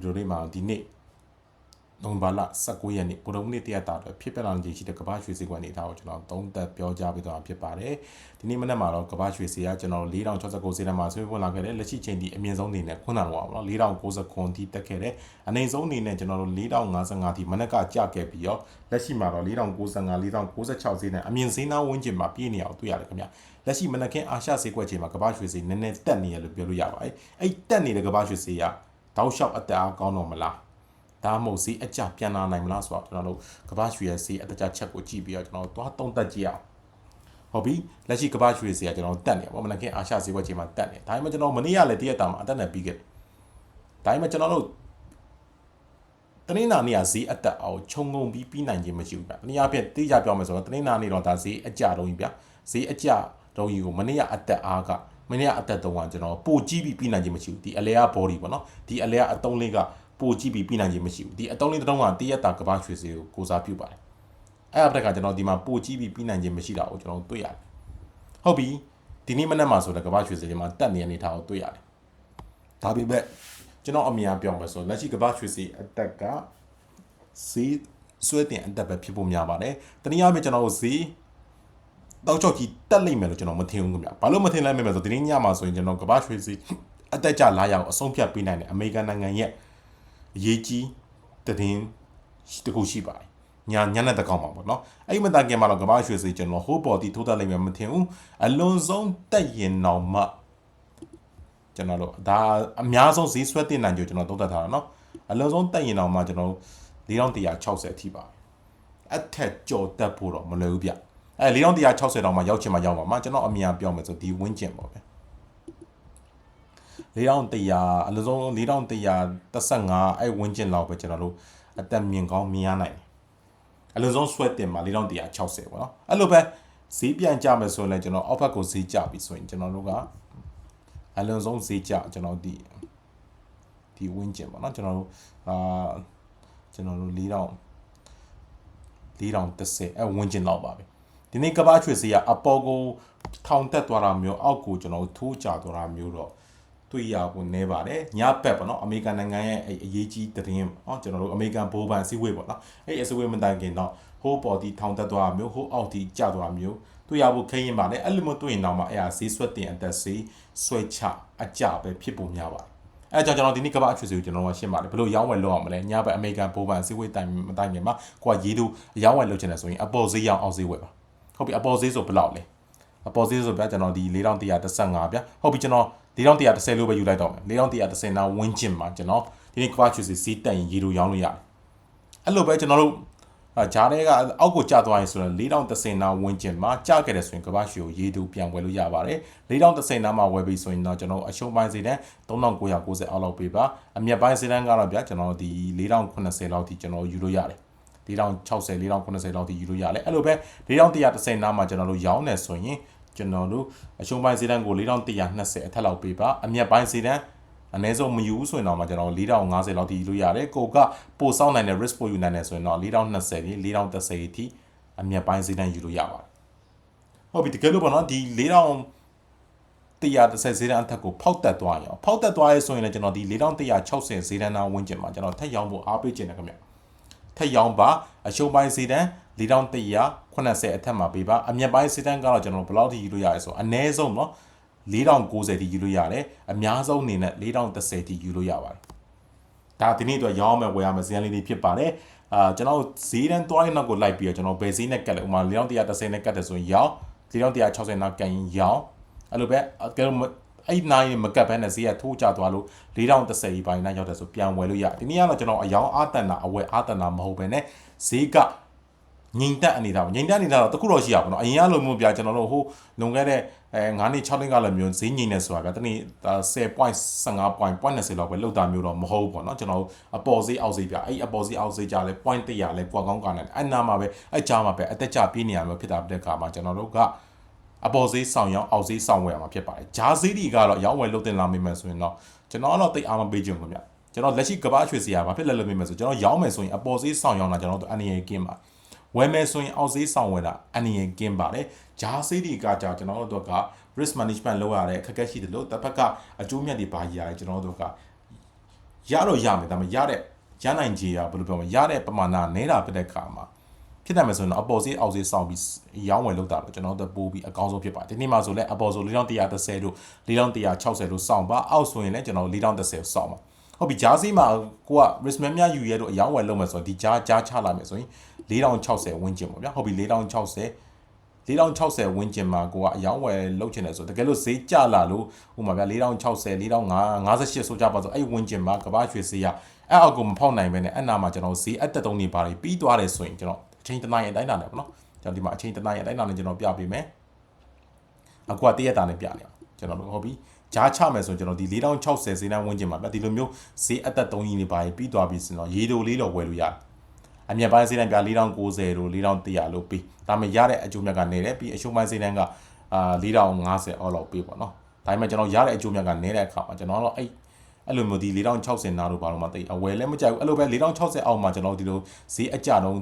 ဗီဒီယိုလေးမှာဒီနေ့နိုဝင်ဘာလ19ရက်နေ့ဗုဒ္ဓဟူးနေ့တရက်တာအတွက်ဖြစ်ပျက်လာနေရှိတဲ့ကမ္ဘာရွှေစည်းကွက်အနေအထားကိုကျွန်တော်သုံးသပ်ပြောကြားပေးသွားမှာဖြစ်ပါတယ်ဒီနေ့မနက်မှာတော့ကမ္ဘာရွှေစည်းကကျွန်တော်4069စည်းတန်းမှာဆွေးနွေးဝင်လာခဲ့တဲ့လက်ရှိချိန်ဒီအမြင့်ဆုံးအနေနဲ့ခွန်းတာတော့ပါတော့4090ထိတက်ခဲ့တဲ့အနေဆုံးအနေနဲ့ကျွန်တော်တို့4055ထိမနက်ကကျခဲ့ပြီးတော့လက်ရှိမှာတော့4095 4096စည်းတန်းအမြင့်စည်းနာဝန်းကျင်မှာပြည့်နေအောင်တွေ့ရတယ်ခင်ဗျလက်ရှိမနက်ခင်းအာရှစည်းကွက်ချိန်မှာကမ္ဘာရွှေစည်းနည်းနည်းတက်နေရလို့ပြောလို့ရပါတယ်အဲ့တက်နေတဲ့ကမ္ဘာရွှေစည်းက တောက်လျှောက်အတအားကောင်းတော့မလားဒါမှမဟုတ်ဈေးအကျပြန်လာနိုင်မလားဆိုတော့ကျွန်တော်တို့ကမ္ဘာရွှေရဲ့ဈေးအတကျချက်ကိုကြည့်ပြီးတော့ကျွန်တော်တို့သွားသုံးသပ်ကြည့်အောင်ဟုတ်ပြီလက်ရှိကမ္ဘာရွှေဈေးကကျွန်တော်တက်နေပါဘောမနက်ကအာရှဈေးကွက်ချိန်မှာတက်နေဒါပေမဲ့ကျွန်တော်မနေ့ကလည်းတရက်တာမှာအတက်နဲ့ပြီးခဲ့ဒါပေမဲ့ကျွန်တော်တို့တနင်္လာနေ့ကဈေးအတက်အောင်ခြုံငုံပြီးပြီးနိုင်ခြင်းမရှိဘူးဗျ။တနည်းအားဖြင့်တိကျပြောမယ်ဆိုတော့တနင်္လာနေ့တော့ဒါဈေးအကျတုံးကြီးဗျ။ဈေးအကျတုံးကြီးကိုမနေ့ကအတက်အားက မနေ့ကအတက်တုံးကကျွန်တော်ပိုကြည့်ပြီးပြီးနိုင်ခြင်းမရှိဘူး။ဒီအလဲက body ပေါ့နော်။ဒီအလဲကအတုံးလေးကပိုကြည့်ပြီးပြီးနိုင်ခြင်းမရှိဘူးဒီအတုံးလေးတစ်တုံးကတရက်တာကဘာရွှေစေကိုကိုစားပြုပါတယ်အဲ့အပတက်ကကျွန်တော်ဒီမှာပိုကြည့်ပြီးပြီးနိုင်ခြင်းမရှိတာကိုကျွန်တော်တွေ့ရတယ်ဟုတ်ပြီဒီနေ့မနက်မှာဆိုတော့ကဘာရွှေစေဒီမှာတက်နေအနေထားကိုတွေ့ရတယ်ဒါပေမဲ့ကျွန်တော်အမြင်ပြောမယ်ဆိုလက်ရှိကဘာရွှေစေအတက်ကဈေးဆွဲတင်အတက်ပဲဖြစ်ဖို့များပါတယ်တနည်းအားဖြင့်ကျွန်တော်တို့ဈေး တောက်ချောက်ကြီးတက်လိမ့်မယ်လို့ကျွန်တော်မထင်ဘူးခင်ဗျဘာလို့မထင်လိုက်မယ်ဆိုဒီနေ့ညမှာဆိုရင်ကျွန်တော်ကဘာရွှေစေအတက်ကြလာရအောင်အဆုံးဖြတ်ပေးနိုင်တယ်အမေရိကန်နိုင်ငံရဲ့အရေးကြီးတည်င်းတခုရှိပါတယ်ညာညနေတကောင်ပါပေါ့နော်အဲ့ဒီမတိုင်ခင်မှာတော့ကမ္ဘာရွှေစီကျွန်တော်ဟိုးပေါ်တီထိုးတက်လိုက်မှမထင်ဘူးအလွန်ဆုံးတက်ရင်တော့မှကျွန်တော်တို့ဒါအများဆုံးဈေးဆွဲတင်နိုင်ကြကျွန်တော်သုံးသပ်ထားတာနော်အလွန်ဆုံးတက်ရင်တော့မှကျွန်တော်4160အထိပါအထက်ကြော်တက်ဖို့တော့မလွယ်ဘူးဗျ အဲ4160တောင်မှရောက်ချင်မှရောက်ပါမှာကျွန်တော်အမြင်ပြောမယ်ဆိုဒီဝင်းကျင်ပေါ့ဗျ4100အလုံးစုံ4135အဲ့ဝန်းကျင်လောက်ပဲကျွန်တော်တို့အသက်မြင်ကောင်းမြင်ရနိုင်တယ်အလုံးစုံဆွဲတင်မှာ4160ပေါ့နော်အဲ့လိုပဲဈေးပြန်ကြမယ်ဆိုရင်လည်းကျွန်တော်အောက်ဘက်ကိုဈေးကြပြီဆိုရင်ကျွန်တော်တို့ကအလုံးစုံဈေးကြကျွန်တော်ဒီဒီဝန်းကျင်ပေါ့နော်ကျွန်တော်တို့အာကျွန်တော်တို့4000 4030အဲဝန်းကျင်လောက်ပါပဲ ဒီနေ့ကဘာချွေစီကအပေါ်ကိုထောင်တက်သွားတာမျိုးအောက်ကိုကျွန်တော်ထိုးကြသွားတာမျိုးတော့တွေ့ရဖို့နေပါတယ်ညဘက်ပေါ့နော်အမေရိကန်နိုင်ငံရဲ့အရေးကြီးသတင်းပေါ့နော်ကျွန်တော်တို့အမေရိကန်ဘိုးဘန်စီဝေးပေါ့နော်အဲ့အစဝေးမတိုင်ခင်တော့ဟိုးပေါ်တီထောင်တက်သွားမျိုးဟိုးအောက်တီကျသွားမျိုးတွေ့ရဖို့ခင်းရင်ပါတယ်အဲ့လိုမျိုးတွေ့ရင်တော့မှအဲ့ဟာဈေးဆွတ်တင်အသက်ဈေးဆွဲချအကြပဲဖြစ်ပုံများပါတယ်အဲကြောင့်ကျွန်တော်ဒီနေ့ကမ္ဘာအချွေစီကိုကျွန်တော်ကရှင်းပါတယ်ဘယ်လိုရောင်းဝယ်လုပ်အောင်မလဲညဘက်အမေရိကန်ဘိုးဘန်စီဝေးတိုင်မတိုင်ခင်မှာကိုကရေးသူရောင်းဝယ်လုပ်ချင်တယ်ဆိုရင်အပေါ်ဈေးရောင်းအောင်ဈေးဝယ်ပါ ဟုတ်ပြီအပေါ်ဈေးဆိုဘယ်လောက်လဲအပေါ်ဈေးဆိုပြကျွန်တော်ဒီ4115ဗျဟုတ်ပြီကျွန်တော်4130လို့ပဲယူလိုက်တော့မယ်4130နာဝင်းကျင်မှာကျွန်တော်ဒီနေ့ quad choose စီးတက်ရင်ရေလိုရောင်းလို့ရတယ်အဲ့လိုပဲကျွန်တော်တို့ဂျားတွေကအောက်ကိုကျသွားရင်ဆိုတော့4030နာဝင်းကျင်မှာကျခဲ့တယ်ဆိုရင်ကဘာရှီကိုရေတူပြန်ဝယ်လို့ရပါတယ်4030နာမှာဝယ်ပြီဆိုရင်တော့ကျွန်တော်အရှုံးပိုင်းစီတန်း3990အောက်လောက်ပေးပါအမြတ်ပိုင်းစီတန်းကတော့ဗျာကျွန်တော်ဒီ4080လောက်ထိကျွန်တော်ယူလို့ရတယ် 4060 4090လောက်ထိယူလို့ရတယ်အဲ့လိုပဲ4130နာမှာကျွန်တော်တို့ရောင်းနေဆိုရင်ကျွန်တော်တို့အရှုံးပိုင်းဈေးတန်းကို4120အထက်လောက်ပေးပါအမြတ်ပိုင်းဈေးတန်းအနည်းဆုံးမယူဘူးဆိုရင်တော့မှကျွန်တော်4050လောက်ထိယူလို့ရတယ်ကိုကပို့ဆောင်နိုင်တဲ့ risk ပို့ယူနိုင်တယ်ဆိုရင်တော့4020ကြီး4030အထိအမြတ်ပိုင်းဈေးတန်းယူလို့ရပါတယ်ဟုတ်ပြီတကယ်လို့ပေါ့နော်ဒီ4000 130ဈေးတန်းအထက်ကိုဖောက်တက်သွားရအောင်ဖောက်တက်သွားရဲဆိုရင်လည်းကျွန်တော်ဒီ4160ဈေးတန်းနာဝန်းကျင်မှာကျွန်တော်ထက်ရောင်းဖို့အားပေးခြင်းတယ်ခင်ဗျ ထက်ရောင်းပါအရှုံးပိုင်းဈေးတန်း4180အထက်မှာပေးပါအမြတ်ပိုင်းစစ်တန်းကတော့ကျွန်တော်ဘယ်လောက်ထိယူလို့ရလဲဆိုအနည်းဆုံးเนาะ4090ထိယူလို့ရတယ်အများဆုံးအနေနဲ့4010ထိယူလို့ရပါတယ်ဒါဒီနေ့တော့ရောင်းမယ်ဝယ်ရမယ်ဇင်းလေးတွေဖြစ်ပါတယ်အာကျွန်တော်ဈေးတန်းသွားရင်နောက်ကိုလိုက်ပြီးတော့ကျွန်တော်ဘယ်ဈေးနဲ့ကတ်လဲဥပမာ4130နဲ့ကတ်တယ်ဆိုရင်ရောင်း4160နောက်ကန်ရင်ရောင်းအဲ့လိုပဲကဲ အဲ့နိုင်မကတ်ဘဲနဲ့ဈေးကထိုးကျသွားလို့4030ကြီးပိုင်းနဲ့ရောက်တယ်ဆိုပြန်ဝယ်လို့ရဒီနေ့ကတော့ကျွန်တော်အယောင်အာတန်တာအဝယ်အာတန်တာမဟုတ်ဘဲနဲ့ဈေးကငိန်တက်အနေထားပေါ့ငိန်တက်အနေထားတော့တခုတော့ရှိရပါတော့အရင်ကလိုမျိုးပြကျွန်တော်တို့ဟိုလွန်ခဲ့တဲ့အဲ9နှစ်6နှစ်ကလိုမျိုးဈေးငိန်နေဆိုတာဗျတနေ့10.15 point 20လောက်ပဲလောက်တာမျိုးတော့မဟုတ်ဘူးပေါ့နော်ကျွန်တော်အပေါ်ဈေးအောက်ဈေးပြအဲ့အပေါ်ဈေးအောက်ဈေးကြလဲ point 100လဲကွာကောင်းကနဲ့အဲ့နာမှာပဲအဲ့ကြားမှာပဲအသက်ကြပြေးနေရမျိုးဖြစ်တာတဲ့ခါမှာကျွန်တော်တို့က အပေါ်ဈေးဆောင်ရောင်းအောက်ဈေးဆောင်ဝယ်ရမှာဖြစ်ပါတယ်ဂျားဈေးတွေကတော့ရောင်းဝယ်လုပ်တင်လာမိမယ်ဆိုရင်တော့ကျွန်တော်တော့တိတ်အားမပေးချင်ဘူးဗျကျွန်တော်လက်ရှိကဘာရွှေစရာဘာဖြစ်လဲလို့မိမယ်ဆိုကျွန်တော်ရောင်းမယ်ဆိုရင်အပေါ်ဈေးဆောင်ရောင်းတာကျွန်တော်တို့အနေရကင်းပါဝယ်မယ်ဆိုရင်အောက်ဈေးဆောင်ဝယ်တာအနေရကင်းပါတယ်ဂျားဈေးတွေကကြာကျွန်တော်တို့က risk management လုပ်ရတဲ့အခက်အခဲရှိတယ်လို့တစ်ဖက်ကအကျိုးမြတ်တွေဘာကြီးရတယ်ကျွန်တော်တို့ကရတော့ရမယ်ဒါပေမဲ့ရတဲ့ရနိုင်ခြေကဘယ်လိုပြောမလဲရတဲ့ပမာဏနဲတာဖြစ်တဲ့ခါမှာ ဖြစ်တယ်မယ်ဆိုရင်တော့အပေါ်စေးအောက်စေးစောင့်ပြီးရောင်းဝယ်လုပ်တာလို့ကျွန်တော်တို့ပို့ပြီးအကောင်းဆုံးဖြစ်ပါတယ်ဒီနေ့မှာဆိုလဲအပေါ်ဆို4130တို့4160တို့စောင့်ပါအောက်ဆိုရင်လည်းကျွန်တော်4010စောင့်ပါဟုတ်ပြီဂျားစီမှာကိုက risk များများယူရဲတို့အယောင်းဝယ်လုပ်မယ်ဆိုရင်ဒီဂျားဂျားချလာမယ်ဆိုရင်4060ဝန်းကျင်ပေါ့ဗျာဟုတ်ပြီ4060 4060ဝန်းကျင်မှာကိုကအယောင်းဝယ်လုပ်ချင်တယ်ဆိုတကယ်လို့ဈေးကျလာလို့ဥပမာဗျာ4060 4058ဆိုကြပါဆိုအဲ့ဝန်းကျင်မှာကဘာရွှေဈေးရအဲ့အောက်ကိုမဖောက်နိုင်ပဲနဲ့အဲ့နာမှာကျွန်တော်ဈေးအတက်တုံးနေပါတယ်ပြီးသွားတယ်ဆိုရင်ကျွန်တော် အချိန်တနားရင်အတိုင်းတာနေပေါ့နော်ကျွန်တော်ဒီမှာအချိန်တနားရင်အတိုင်းတာနေကျွန်တော်ပြပေးမယ်အခုကတရက်တာနဲ့ပြနေအောင်ကျွန်တော်တို့ဟုတ်ပြီဂျားချမယ်ဆိုရင်ကျွန်တော်ဒီ4060ဈေးနှုန်းဝန်းကျင်မှာဗျာဒီလိုမျိုးဈေးအတက်တုံးကြီးနေပါပြီးသွားပြီဆိုတော့ရေတိုလေးတော့ဝယ်လို့ရတယ်အမြတ်ပိုင်းဈေးနှုန်းပြ4090တို့4100လို့ပြီးဒါမှရတဲ့အကျိုးမြတ်ကနေတယ်ပြီးအရှုံးပိုင်းဈေးနှုန်းကအာ4050အော်လောက်ပြီးပေါ့နော်ဒါပေမဲ့ကျွန်တော်ရတဲ့အကျိုးမြတ်ကနေတဲ့အခါမှာကျွန်တော်တော့အဲ့အဲ့လိုမျိုးဒီ4060နားတို့ဘာလို့မှတိတ်အဝယ်လည်းမကြိုက်ဘူးအဲ့လိုပဲ4060အောက်မှာကျွန်တော်ဒီလိုဈေးအကြတော့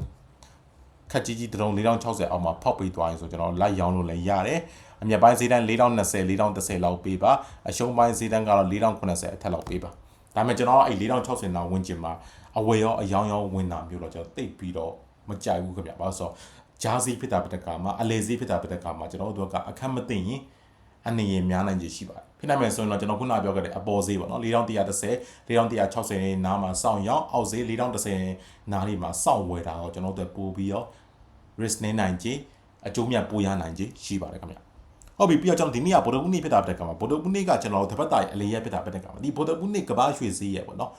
ခက်ကြီးကြီးတုံး4060အောက်မှာဖောက်ပြီးသွားရင်ဆိုကျွန်တော်လိုက်ရောင်းလို့လည်းရတယ်အမြတ်ပိုင်းဈေးတန်း4020 4030လောက်ပေးပါအရှုံးပိုင်းဈေးတန်းကတော့4080အထက်လောက်ပေးပါဒါပေမဲ့ကျွန်တော်အဲ့4060နားဝင်ကျင်မှာအဝယ်ရောအယောင်ရောဝင်တာမျိုးတော့ကျွန်တော်တိတ်ပြီးတော့မကြိုက်ဘူးခင်ဗျဘာလို့ဆိုတော့ဂျားစီဖြစ်တာပတကမှာအလေစီဖြစ်တာပတကမှာကျွန်တော်တို့ကအခက်မသိရင် အနေရများနိုင်ခြေရှိပါတယ်ဖြစ်နိုင်မယ်ဆိုရင်တော့ကျွန်တော်ခုနပြောခဲ့တဲ့အပေါ်ဈေးပေါ့နော်4130 4160နားမှာစောင့်ရောက်အောက်ဈေး4010နားလေးမှာစောင့်ဝယ်တာတော့ကျွန်တော်တို့ပို့ပြီးတော့ risk နေနိုင်ခြေအကျိုးမြတ်ပိုရနိုင်ခြေရှိပါတယ်ခင်ဗျဟုတ်ပြီပြီးတော့ကျွန်တော်ဒီနေ့ကဗိုလ်တော်ဘူးနေ့ဖြစ်တာပြတဲ့ကမှာဗိုလ်တော်ဘူးနေ့ကကျွန်တော်တပတ်တာအလေးရက်ဖြစ်တာပြတဲ့ကမှာဒီဗိုလ်တော်ဘူးနေ့ကဘာရွှေစည်းရပေါ့နော်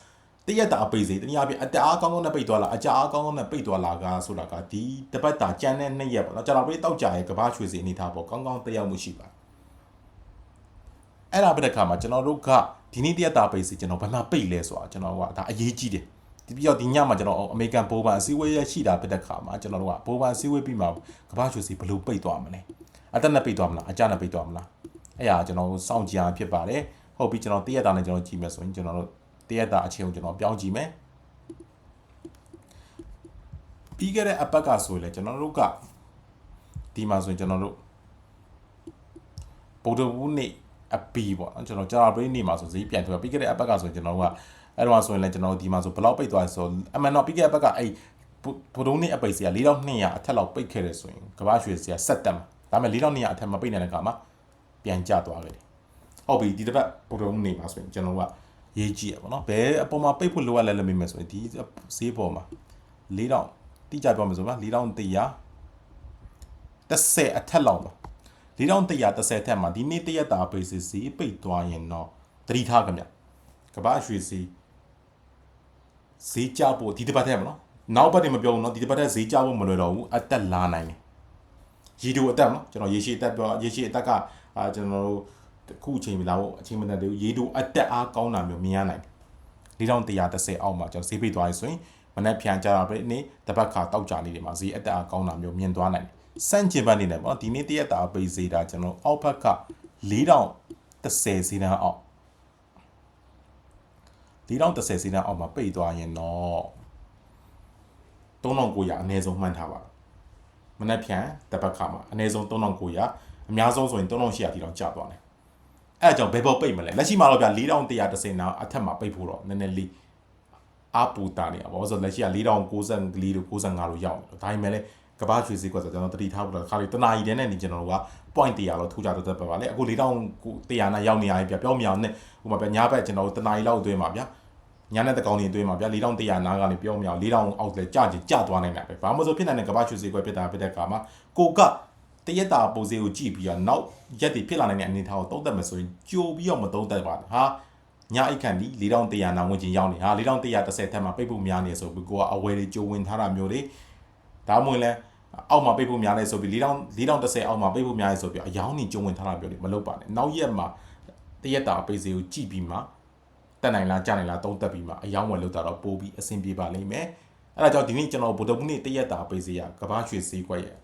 တရက်တာအပိတ်စေတနည်းအားဖြင့်အတအားကောင်းကောင်းနဲ့ပိတ်သွားလာအကြအားကောင်းကောင်းနဲ့ပိတ်သွားလာကဆိုတာကဒီတပတ်တာကြမ်းတဲ့နှစ်ရက်ပေါ့နော်ကျွန်တော်ပြတောက်ကြရဲ့ကဘာရွှေစည်းအနေထားပေါ့ကောင်းကောင်းတက်ရောက်မှုရှိပါ အဲ့ဒါပြတဲ့ခါမှာကျွန်တော်တို့ကဒီနေ့တရက်တာပိတ်စေကျွန်တော်ဘာမှပိတ်လဲဆိုတာကျွန်တော်ကဒါအရေးကြီးတယ်ဒီပြီးတော့ဒီညမှာကျွန်တော်အမေရိကန်ဘိုးဘန်အစည်းအဝေးရရှိတာပြတဲ့ခါမှာကျွန်တော်တို့ကဘိုးဘန်အစည်းအဝေးပြီးမှကဘာရွှေစည်းဘယ်လိုပိတ်သွားမလဲအတက်နဲ့ပိတ်သွားမလားအကြနဲ့ပိတ်သွားမလားအဲ့ဒါကျွန်တော်စောင့်ကြည့်ရဖြစ်ပါတယ်ဟုတ်ပြီကျွန်တော်တရက်တာနဲ့ကျွန်တော်ကြည့်မယ်ဆိုရင်ကျွန်တော်တို့တရက်တာအချိန်ကိုကျွန်တော်ပြောင်းကြည့်မယ်ပြီးခဲ့တဲ့အပတ်ကဆိုရင်လည်းကျွန်တော်တို့ကဒီမှာဆိုရင်ကျွန်တော်တို့ဗုဒ္ဓဘူးနေ့ အပီပေါ့နော်ကျွန်တော်ကြာပရိနေ့မှာဆိုဈေးပြန်ထွက်ပြီးခဲ့တဲ့အပတ်ကဆိုရင်ကျွန်တော်တို့ကအဲ့တော့ဆိုရင်လည်းကျွန်တော်တို့ဒီမှာဆိုဘလောက်ပိတ်သွားဆိုအမှန်တော့ပြီးခဲ့တဲ့အပတ်ကအဲ့ဗုဒ္ဓနေ့အပိတ်စီက4200အထက်လောက်ပိတ်ခဲ့တယ်ဆိုရင်ကမ္ဘာရွှေစီကဆက်တက်မှာဒါပေမဲ့4200အထက်မပိတ်နိုင်တဲ့အခါမှာပြန်ကျသွားခဲ့တယ်ဟုတ်ပြီဒီတစ်ပတ်ဗုဒ္ဓနေ့မှာဆိုရင်ကျွန်တော်တို့ကရေးကြည့်ရပါတော့ဘယ်အပေါ်မှာပိတ်ဖို့လိုအပ်လဲလည်းမေးမယ်ဆိုရင်ဒီဈေးပေါ်မှာ4000တိကျပြောမယ်ဆိုပါ4100 30အထက်လောက်ပါ 4130ထက်မှာဒီနေ့တရက်တာပိတ်စီဈေးပိတ်သွားရင်တော့တတိထားခင်ဗျကဘာရွှေဈေးဈေးကျဖို့ဒီတစ်ပတ်ထဲမှာနော်နောက်ပတ်တွေမပြောဘူးနော်ဒီတစ်ပတ်ထဲဈေးကျဖို့မလွယ်တော့ဘူးအသက်လာနိုင်တယ်ရီတူအသက်နော်ကျွန်တော်ရေရှည်အသက်ပြောရေရှည်အသက်ကအာကျွန်တော်တို့ခုအချိန်မလာဘူးအချိန်မတန်သေးဘူးရေတူအသက်အားကောင်းတာမျိုးမြင်ရနိုင်4130အောက်မှာကျွန်တော်ဈေးပိတ်သွားရင်ဆိုရင်မနေ့ဖြန်ကြတာပဲနေ့တပတ်ခါတောက်ကြနေတယ်မှာဈေးအသက်အားကောင်းတာမျိုးမြင်သွားနိုင်တယ် စန့်ကျင်ဘက်နေတယ်ပေါ့ဒီနေ့တရက်တာပိတ်ဈေးတာကျွန်တော်အောက်ဘက်က4030ဈေးတန်းအောက်4030ဈေးတန်းအောက်မှာပိတ်သွားရင်တော့3900အနည်းဆုံးမှန်းထားပါမနေ့ဖြန်တပတ်ခါမှာအနည်းဆုံး3900အများဆုံးဆိုရင်3800တိတောင်ကျသွားတယ်အဲ့အကြောင်းဘယ်ပေါ်ပိတ်မလဲလက်ရှိမှာတော့ဗျ4130နာအထက်မှာပိတ်ဖို့တော့နည်းနည်းလေးအပူတာနေပါဘောဆိုလက်ရှိက4094တို့95တို့ရောက်နေတော့ဒါပေမဲ့လည်း ကဘာရွှေစည်းကွက်ဆိုကျွန်တော်တတိထားဖို့တော့ခါလေးတနာရီတည်းနဲ့နေကျွန်တော်တို့က point 100လောက်ထိုးကြတော့တက်ပါပါလေအခု4100နဲ့ရောက်နေရပြီပြောမြောင်နဲ့ဟိုမှာဗျညာဘက်ကျွန်တော်တို့တနာရီလောက်အတွင်းမှာဗျညာနဲ့တကောင်နေအတွင်းမှာဗျ4100နားကနေပြောမြောင်4000အောက်လဲကြကြကြသွားနိုင်တာပဲဘာမှမဆိုဖြစ်နိုင်တဲ့ကဘာရွှေစည်းကွက်ဖြစ်တာဖြစ်တဲ့အခါမှာကိုကတရက်တာပုံစံကိုကြည့်ပြီးတော့နောက်ရက်တွေဖြစ်လာနိုင်တဲ့အနေအထားကိုသုံးသပ်မယ်ဆိုရင်ကြိုပြီးတော့မသုံးသပ်ပါနဲ့ဟာညအိတ်ခန့်ဒီ4100နာဝင်ချင်းရောက်နေဟာ4130ထက်မှပိတ်ဖို့များနေဆိုပြီးကိုကအဝယ်တွေကြိုဝင်ထားတာမျိုးတွေဒါမှမဟုတ်လဲ အောက်မှာပိတ်ဖို့များလဲဆိုပြီး4000 4030အောက်မှာပိတ်ဖို့များလဲဆိုပြီးအယောင်းနေကြုံဝင်ထားတာပြောတယ်မလုပ်ပါနဲ့နောက်ရက်မှာတရက်တာပိတ်စေကိုကြည့်ပြီးမှတက်နိုင်လားကြားနိုင်လားသုံးသက်ပြီးမှအယောင်းဝယ်လုပ်တာတော့ပိုးပြီးအဆင်ပြေပါလိမ့်မယ်အဲဒါကြောင့်ဒီနေ့ကျွန်တော်ဗုဒ္ဓဘုနေ့တရက်တာပိတ်စေရကဘာရွှေစေးခွက်ရဲ့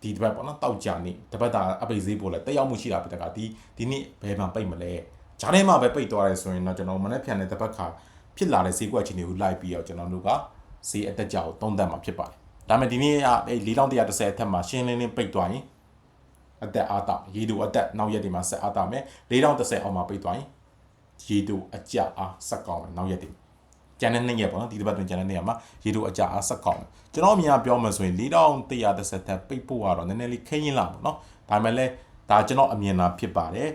ဒီတစ်ပတ်ပေါ့နော်တောက်ကြနေတစ်ပတ်တာအပိတ်စေးပို့လဲတက်ရောက်မှုရှိတာပြတဲ့ကဒီဒီနေ့ဘယ်မှာပိတ်မလဲဂျားထဲမှာပဲပိတ်သွားတယ်ဆိုရင်တော့ကျွန်တော်မနေ့ဖြန်တဲ့တစ်ပတ်ခါဖြစ်လာတဲ့ဈေးကွက်ချင်းတွေကိုလိုက်ပြီးတော့ကျွန်တော်တို့ကဈေးအတက်ကြကိုသုံးသပ်မှာဖြစ်ပါတယ် ဒါပေမဲ့ဒီနေ့ကအဲ4130အထက်မှာရှင်းလင်းလင်းပိတ်သွားရင်အသက်အားတောက်ရေတူအသက်နောက်ရက်တွေမှာဆက်အားတောက်မယ်4030အောက်မှာပိတ်သွားရင်ရေတိုအကြအားဆက်ကောင်းမယ်နောက်ရက်တွေကျန်တဲ့နှစ်ရက်ပေါ့နော်ဒီတစ်ပတ်တွင်ကျန်တဲ့နှစ်ရက်မှာရေတိုအကြအားဆက်ကောင်းမယ်ကျွန်တော်အမြင်ပြောမှဆိုရင်4130တက်ပိတ်ဖို့ကတော့နည်းနည်းလေးခင်းရင်လာပေါ့နော်ဒါပေမဲ့လည်းဒါကျွန်တော်အမြင်သာဖြစ်ပါတယ်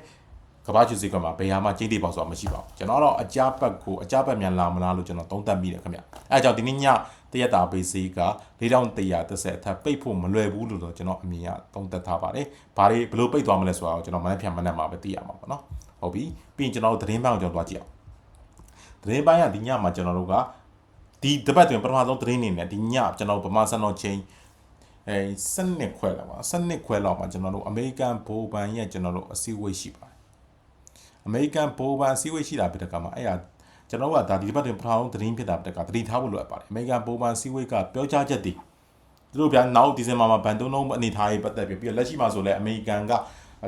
ကဘာချူစီကမှာဘယ်ဟာမှကျင်းတိပေါက်ဆိုတာမရှိပါဘူးကျွန်တော်တော့အကြပတ်ကိုအကြပတ်မြန်လာမလားလို့ကျွန်တော်သုံးသပ်မိတယ်ခင်ဗျအဲအကြောင်းဒီနေ့ည တရက်တာဘေးစီက4130အထက်ပိတ်ဖို့မလွယ်ဘူးလို့တော့ကျွန်တော်အမြင်ကသုံးသပ်ထားပါတယ်ဘာတွေဘယ်လိုပိတ်သွားမလဲဆိုတာကိုကျွန်တော်မနေ့ဖြန်မနေ့မှာပဲသိရမှာပေါ့နော်ဟုတ်ပြီပြီးရင်ကျွန်တော်တို့သတင်းပိုင်းကိုကျွန်တော်သွားကြည့်အောင်သတင်းပိုင်းကဒီညမှာကျွန်တော်တို့ကဒီတပတ်တွင်ပထမဆုံးသတင်းနေနဲ့ဒီညကျွန်တော်ဗမာစံတော်ချင်းအဲစနစ်ခွဲလာပါစနစ်ခွဲလောက်မှာကျွန်တော်တို့အမေရိကန်ဘိုးဘန်ရဲ့ကျွန်တော်တို့အစည်းအဝေးရှိပါတယ်အမေရိကန်ဘိုးဘန်အစည်းအဝေးရှိတာဖြစ်တဲ့ကမှာအဲ့ဒါ ကျွန်တော်တို့ကဒါဒီဘက်တွင်ပထမဆုံးသတင်းဖြစ်တာဖြစ်တဲ့ကသတိထားဖို့လိုအပ်ပါတယ်အမေရိကန်ဘိုးဘန်အစည်းအဝေးကပြောကြားချက်တွေသူတို့ဗျာနောက်ဒီဇင်ဘာမှာဘန်တုံးလုံးအနေထားရေးပတ်သက်ပြီးပြီးတော့လက်ရှိမှာဆိုလဲအမေရိကန်က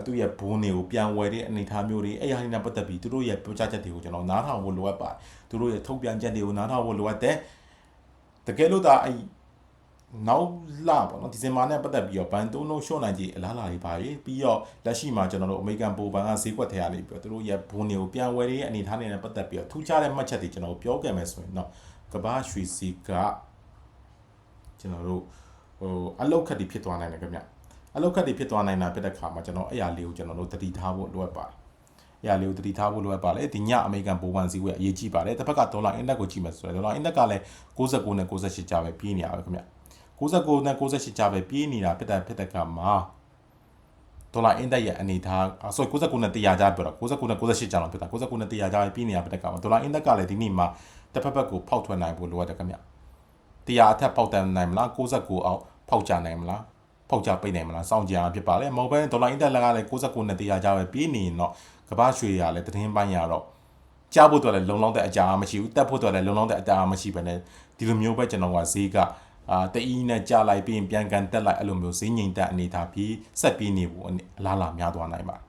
သူ့ရဲ့ဘုန်းတွေကိုပြန်ဝယ်တဲ့အနေအထားမျိုးတွေအဲ့ဟာတွေနဲ့ပတ်သက်ပြီးသူတို့ရဲ့ပြောကြားချက်တွေကိုကျွန်တော်နားထောင်ဖို့လိုအပ်ပါတယ်သူတို့ရဲ့ထုတ်ပြန်ချက်တွေကိုနားထောင်ဖို့လိုအပ်တယ်တကယ်လို့ဒါအဲ့ နောက်လာပေါ့နော်ဒီဇင်ဘာနဲ့ပတ်သက်ပြီးတော့ဘန်တုံးလုံးရှော့နိုင်ကြည့်အလားလာတွေပါပြီပြီးတော့လက်ရှိမှာကျွန်တော်တို့အမေရိကန်ပိုဘန်ကဈေးကွက်ထဲရနေပြီးတော့သူတို့ရဲ့ဘုန်းတွေကိုပြန်ဝယ်တဲ့အနေအထားတွေနဲ့ပတ်သက်ပြီးတော့ထူးခြားတဲ့မှတ်ချက်တွေကျွန်တော်ပြောခဲ့မယ်ဆိုရင်တော့ကဘာရွှေစီကကျွန်တော်တို့ဟိုအလောက်ခတ်တွေဖြစ်သွားနိုင်တယ်ခင်ဗျအလောက်ခတ်တွေဖြစ်သွားနိုင်တာဖြစ်တဲ့ခါမှာကျွန်တော်အဲ့အရာလေးကိုကျွန်တော်တို့တတိထားဖို့လိုအပ်ပါတယ်။အရာလေးကိုတတိထားဖို့လိုအပ်ပါလေ။ဒီညအမေရိကန်ဘိုးဘန်စီဝဲအရေးကြီးပါတယ်။တစ်ဖက်ကဒေါ်လာအင်ဒက်ကိုကြည့်မယ်ဆိုရင်ဒေါ်လာအင်ဒက်ကလည်း69နဲ့68ကျပဲပြေးနေရပါခင်ဗျ။ 69နဲ့68ကျပဲပြေးနေတာဖြစ်တဲ့ဖြစ်တဲ့ခါမှာဒေါ်လာအင်ဒက်ရဲ့အနေထားဆို69နဲ့100ကျပြောတာ69နဲ့68ကျတော့ဖြစ်တာ69နဲ့100ကျပဲပြေးနေရဖြစ်တဲ့ခါမှာဒေါ်လာအင်ဒက်ကလည်းဒီနေ့မှာတစ်ဖက်ဖက်ကိုဖောက်ထွက်နိုင်ဖို့လိုအပ်တယ်ခင်ဗျ။100အထက်ပေါက်တန်နိုင်မလား69အောင်ဖောက်ကြနိုင်မလားဖောက်ကြပိတ်နိုင်မလားစောင့်ကြရဖြစ်ပါလေမဟုတ်ဘဲဒေါ်လာအင်တက်လက်ကလည်း69နဲ့100ကျပဲပြေးနေရင်တော့ကမ္ဘာရွှေရလည်းသတင်းပိုင်းရတော့ကြားဖို့တော့လည်းလုံလောက်တဲ့အကြာမရှိဘူးတက်ဖို့တော့လည်းလုံလောက်တဲ့အကြာမရှိဘဲနဲ့ဒီလိုမျိုးပဲကျွန်တော်ကဈေးက အာတအီးနဲ့ကြာလိုက်ပြီးရင်ပြန်ကန်တက်လိုက်အဲ့လိုမျိုးဈေးငိမ်တက်အနေထားပြီးဆက်ပြီးနေဖို့အလားလာများသွားနိုင်ပါတယ်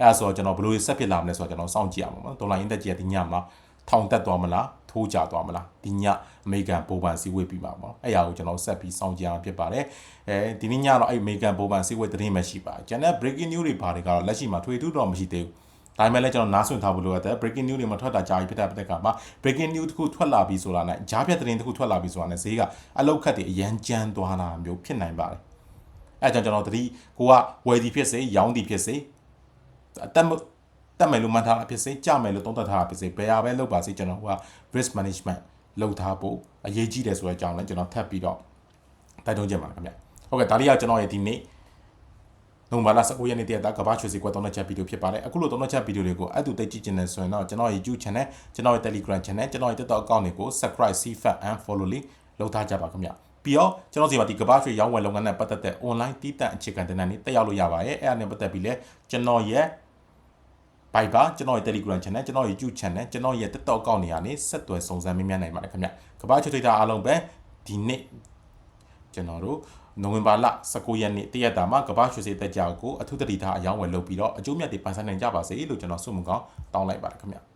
အဲ့ဒါဆိုတော့ကျွန်တော်ဘယ်လိုဆက်ဖြစ်လာမလဲဆိုတော့ကျွန်တော်စောင့်ကြည့်ရမှာပေါ့ဒေါ်လာအင်တက်ကြီးကဒီညမှာထောင်တက်သွားမလားထိုးကြသွားမလားဒီညအမေရိကန်ပိုးပန်စီဝေးပြီးပါပေါ့အဲ့အရာကိုကျွန်တော်ဆက်ပြီးစောင့်ကြည့်အောင်ဖြစ်ပါတယ်အဲဒီနေ့ညတော့အဲ့အမေရိကန်ပိုးပန်စီဝေးသတင်းမှရှိပါတယ်ကျန်တဲ့ breaking news တွေဘာတွေကတော့လက်ရှိမှာထွေထူးတော့မရှိသေးဘူး ဒါပေမဲ့လည်းကျွန်တော်နားဆွင့်ထားဖို့လိုအပ်တယ် breaking news တွေမှာထွက်တာကြာပြီဖြစ်တဲ့ကမှာ breaking news တစ်ခုထွက်လာပြီဆိုတာနဲ့ကြားဖြတ်သတင်းတစ်ခုထွက်လာပြီဆိုတာနဲ့ဈေးကအလောက်ခတ်တွေအရန်ကြမ်းသွားတာမျိုးဖြစ်နိုင်ပါတယ်အဲကြောင့်ကျွန်တော်တတိကိုကဝယ်ဒီဖြစ်စေရောင်းဒီဖြစ်စေအတက်တက်မယ်လို့မှတ်ထားတာဖြစ်စေကြမယ်လို့သုံးသပ်ထားတာဖြစ်စေဘယ်ဟာပဲလုပ်ပါစေကျွန်တော်က risk management လုပ်ထားဖို့အရေးကြီးတယ်ဆိုတဲ့အကြောင်းလည်းကျွန်တော်ထပ်ပြီးတော့တိုက်တွန်းချင်ပါတယ်ခင်ဗျဟုတ်ကဲ့ဒါလေးကကျွန်တော်ရဲ့ဒီနေ့ နိုမာလာ19ရက်နေ့တည်းကကဘာချွေစီကွက်သုံးတဲ့ချက်ဗီဒီယိုဖြစ်ပါတယ်အခုလိုသုံးတဲ့ချက်ဗီဒီယိုတွေကိုအဲ့တူတိတ်ကြည့်ချင်တယ်ဆိုရင်တော့ကျွန်တော်ရဲ့ YouTube channel ကျွန်တော်ရဲ့ Telegram channel ကျွန်တော်ရဲ့ TikTok account တွေကို subscribe CFAT and follow လေးလုပ်ထားကြပါခင်ဗျပြီးတော့ကျွန်တော်စီမှာဒီကဘာရွှေရောင်းဝယ်လုပ်ငန်းနဲ့ပတ်သက်တဲ့ online တည်တံ့အခြေခံတင်နန်းတွေတက်ရောက်လို့ရပါတယ်အဲ့ဒါနဲ့ပတ်သက်ပြီးလဲကျွန်တော်ရဲ့ Viber ကျွန်တော်ရဲ့ Telegram channel ကျွန်တော်ရဲ့ YouTube channel ကျွန်တော်ရဲ့ TikTok account တွေကနေဆက်သွယ်စုံစမ်းမေးမြန်းနိုင်ပါတယ်ခင်ဗျကဘာချွေတာအားလုံးပဲဒီနေ့ကျွန်တော်တို့ နိုဝင်ဘာလ19ရက်နေ့တရက်တာမှာကမ္ဘာရွှေစေတက်ကြကိုအထူးတတိထားအယောင်းဝယ်လုပ်ပြီးတော့အကျိုးမြတ်တွေပန်ဆန်းနိုင်ကြပါစေလို့ကျွန်တော်ဆုမကောင်းတောင်းလိုက်ပါတယ်ခင်ဗျ